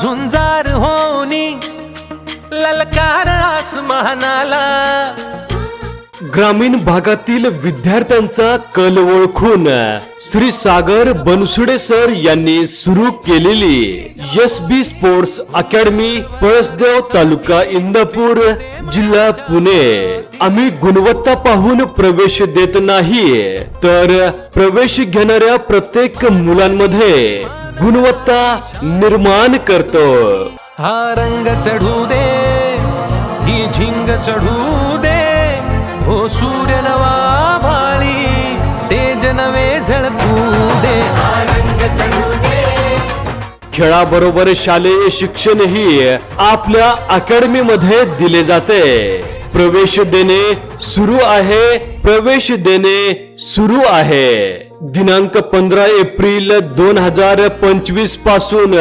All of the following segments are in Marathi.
झुंजार होनी ललकार आसमानाला. ग्रामीण भागातील विद्यार्थ्यांचा कल ओळखून श्री सागर बनसुडे सर यांनी सुरू केलेली S B sports academy Palasdev taluka Indapur जिल्हा पुणे. आम्ही गुणवत्ता पाहून प्रवेश देत नाही तर प्रवेश घेणाऱ्या प्रत्येक मुलांमध्ये गुणवत्ता निर्माण करतो. हा रंग चढू दे ही झिंग चढू दे हो सूर्य नवा भाळी तेज नवे झळकू दे खेळाबरोबर शालेय शिक्षणही आपल्या अकॅडमी मध्ये दिले जाते. प्रवेश देणे सुरू आहे प्रवेश देणे सुरू आहे. दिनांक पंधरा एप्रिल दोन हजार पंचवीसपासून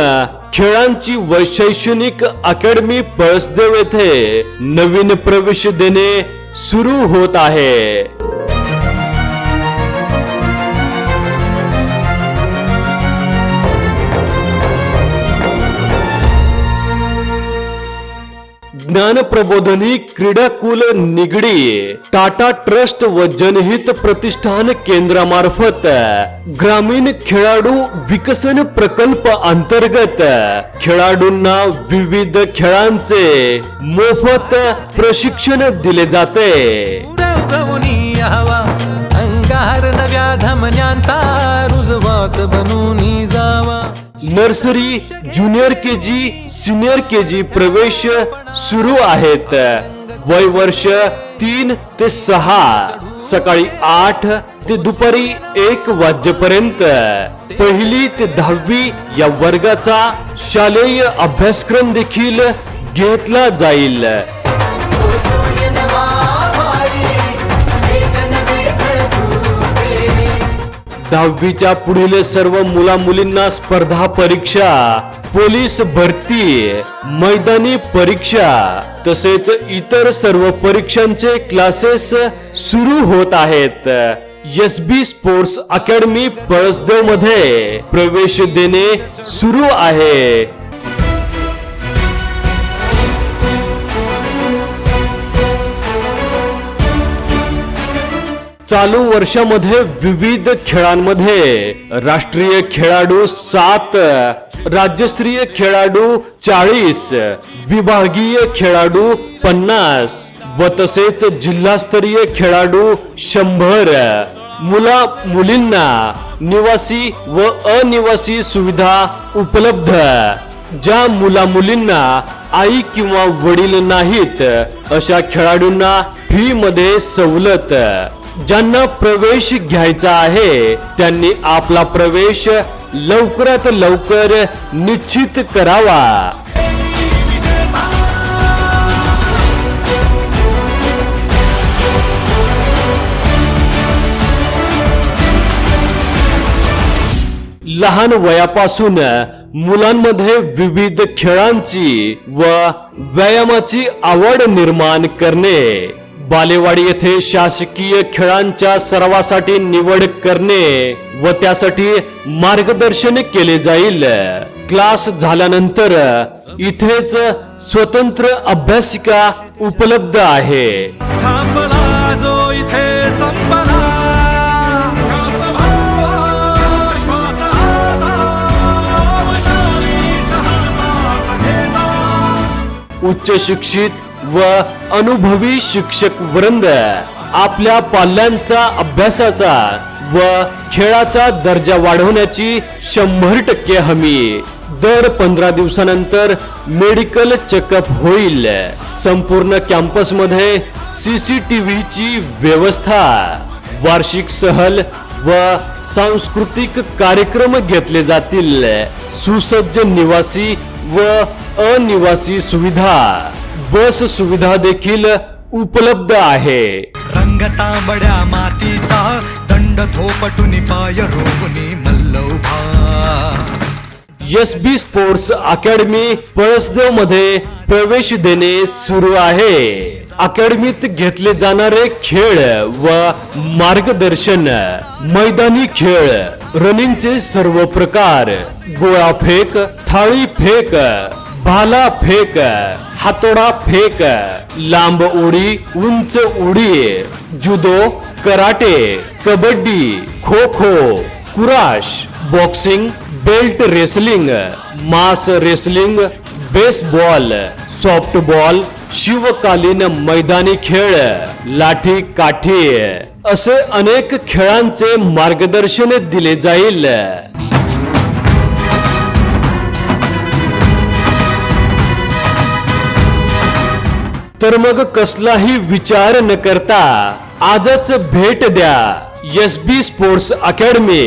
खेळांची व शैक्षणिक अकॅडमी पळसदेव येथे नवीन प्रवेश देणे सुरू होत आहे. ज्ञान प्रबोधनी क्रीडाकुल निगडी टाटा ट्रस्ट व जनहित प्रतिष्ठान केंद्रामार्फत ग्रामीण खेळाडू विकसन प्रकल्प अंतर्गत खेळाडूंना विविध खेळांचे मोफत प्रशिक्षण दिले जाते. अंगार नव्या धमन्यांचा रुजवात बनून जावा. Nursery junior K G senior K G प्रवेश सुरू आहेत. वय वर्ष तीन ते सहा सकाळी आठ ते दुपारी एक वाजेपर्यंत. पहिली ते दहावी या वर्गाचा शालेय अभ्यासक्रम देखील घेतला जाईल. दहावीच्या पुढील सर्व मुला मुलींना स्पर्धा परीक्षा पोलीस भरती मैदानी परीक्षा तसेच इतर सर्व परीक्षांचे क्लासेस सुरू होत आहेत. एस बी स्पोर्ट्स अकॅडमी पळसदेवमध्ये प्रवेश देणे सुरू आहे. चालू वर्षामध्ये विविध खेळांमध्ये राष्ट्रीय खेळाडू सात राज्यस्तरीय खेळाडू चाळीस विभागीय खेळाडू पन्नास व तसेच जिल्हास्तरीय खेळाडू शंभर. मुला मुलींना निवासी व अनिवासी सुविधा उपलब्ध. ज्या मुला मुलींना आई किंवा वडील नाहीत अशा खेळाडूंना फी मध्ये सवलत. ज्यांना प्रवेश घ्यायचा आहे त्यांनी आपला प्रवेश लवकरात लवकर निश्चित करावा. लहान वयापासून मुलांमध्ये विविध खेळांची व व्यायामाची आवड निर्माण करणे. बालेवाडी येथे शासकीय खेळांच्या सरावासाठी निवड करणे व त्यासाठी मार्गदर्शन केले जाईल क्लास झाल्यानंतर इथेच स्वतंत्र अभ्यासिका उपलब्ध आहे. उच्च शिक्षित व अनुभवी शिक्षक वृंद आपल्या पाल्यांचा अभ्यासाचा व खेळाचा दर्जा वाढवण्याची शंभर टक्के हमी. दर पंधरा दिवसानंतर मेडिकल चेकअप होईल. संपूर्ण कॅम्पसमध्ये सीसीटीव्हीची व्यवस्था. वार्षिक सहल व सांस्कृतिक कार्यक्रम घेतले जातील. सुसज्ज निवासी व अनिवासी सुविधा. बस सुविधा देखील उपलब्ध आहे. रंग तांबड्या मातीचा दंड थोपटुनी पाय मल्लौभा. एस बी स्पोर्ट्स अकॅडमी पळसदेवमध्ये प्रवेश देणे सुरू आहे. अकॅडमीत घेतले जाणारे खेळ व मार्गदर्शन मैदानी खेळ रनिंगचे सर्व प्रकार गोळा फेक थाळी फेक भाला फेक हातोडा फेक लांब उडी उंच उडी judo karate kabaddi kho kho kurash boxing belt wrestling mas wrestling baseball softball शिवकालीन मैदानी खेळ लाठी काठी असे अनेक खेळांचे मार्गदर्शन दिले जाईल. तर मग कसलाही विचार न करता आजच भेट द्या एस बी स्पोर्ट्स अकॅडमी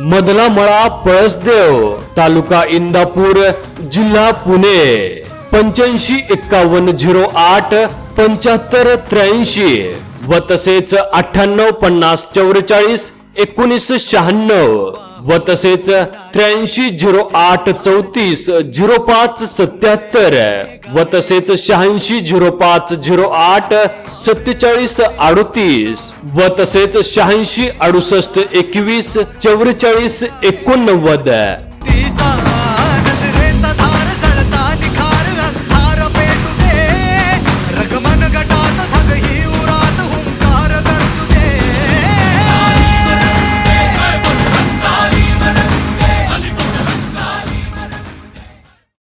मधला मळा पळसदेव तालुका इंदापूर जिल्हा पुणे. पंच्याऐंशी एक्कावन्न झिरो आठ पंच्याहत्तर त्र्याऐंशी. व तसेच अठ्ठ्याण्णव पन्नास चौवेचाळीस एकोणीस शहाण्णव. व तसेच त्र्याऐंशी झिरो आठ चौतीस झिरो पाच सत्याहत्तर व तसेच शहाऐंशी झिरो पाच झिरो आठ सत्तेचाळीस अडोतीस व तसेच शहाऐंशी अडुसष्ट एकवीस चौवेचाळीस एकोणनव्वद